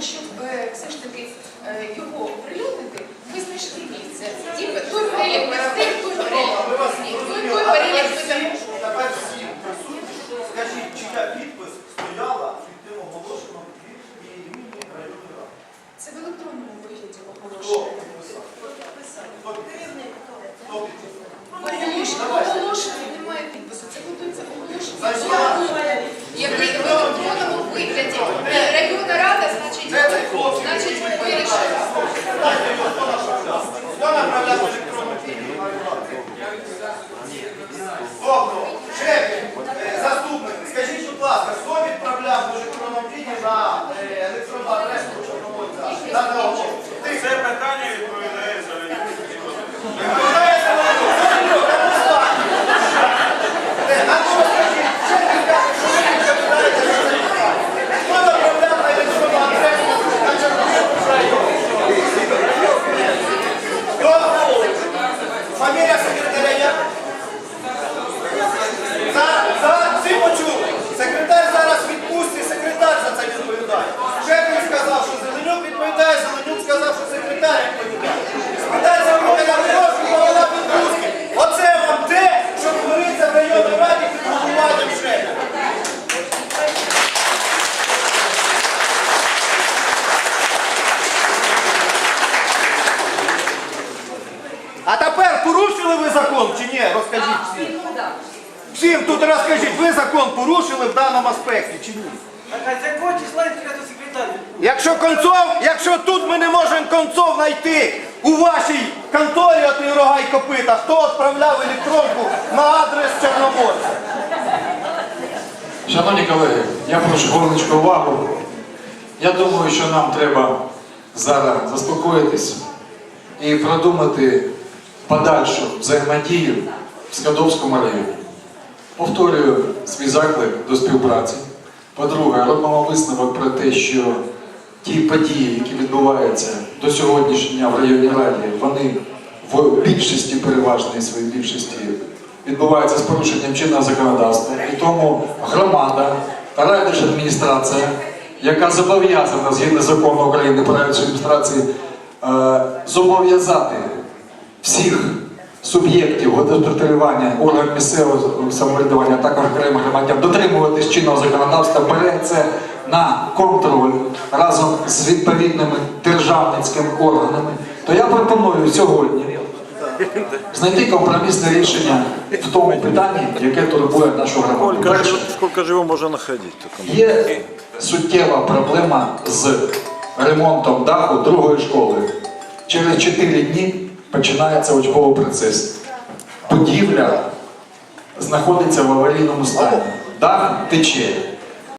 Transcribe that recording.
все ж таки е, його оприлюднити, ми знайшли місце. Ті, той перелік мастей, той перелік виданих. Тепер всі присутні, скажіть, чия підпис стояла під тим оголошеним від імені районної ради? Це в електронному вигляді оголошено. Хто підписав? Хто підписав? Оголошення оголошення немає підпису. Це готується оголошення. Значить, вирішили. Хто направляв? В електронну? Добре, шефі, е, заступник, скажіть, будь ласка, хто відправляв в електронному віді на е, електронну адресу Чорноморця? Це питання відповідає за мене. Зеленюк, а ну встань. Де, на кого скажіть? Шефі каже, що ви відповідаєте за це питання. Хто направляв на електронну адресу на Чорноморську район? Хто? Фамілія секретаря як? За, за, всі почули. Секретар зараз відпустить, секретар за це відповідає. Шефін сказав, що Зеленюк відповідає, Зеленюк сказав, що секретар відповідає. Спитайте в мене на прошу, повела відпустки. Оце вам те, що твориться в районній раді під головуванням шефа. А тепер порушили ви закон чи ні? Розкажіть всім. Всім тут розкажіть, ви закон порушили в даному аспекті чи ні? З якого числа інтересу секретар? Якщо концов, якщо тут ми не можемо концов знайти у вашій конторі от рога і копита, хто відправляв електронку на адрес Чорноморця? Шановні колеги, я прошу хвилиночку увагу. Я думаю, що нам треба зараз заспокоїтись і продумати подальшу взаємодію в Скадовському районі. Повторюю свій заклик до співпраці. По-друге, робимо висновок про те, що ті події, які відбуваються до сьогоднішнього дня в районній раді, вони в більшості, переважній своїй більшості, відбуваються з порушенням чинного законодавства. І тому громада та райдержадміністрація, яка зобов'язана згідно закону України про райдержадміністрації, е, зобов'язати всіх суб'єктів господарювання органів місцевого самоврядування, а також окремих громадян дотримуватись чинного законодавства, бере це на контроль разом з відповідними державницькими органами, то я пропоную сьогодні знайти компромісне рішення в тому питанні, яке турбує нашу громаду. Перше, сколько можно находить? только? Є суттєва проблема з ремонтом даху другої школи. Через 4 дні починається учбовий процес. Будівля знаходиться в аварійному стані. Дах тече.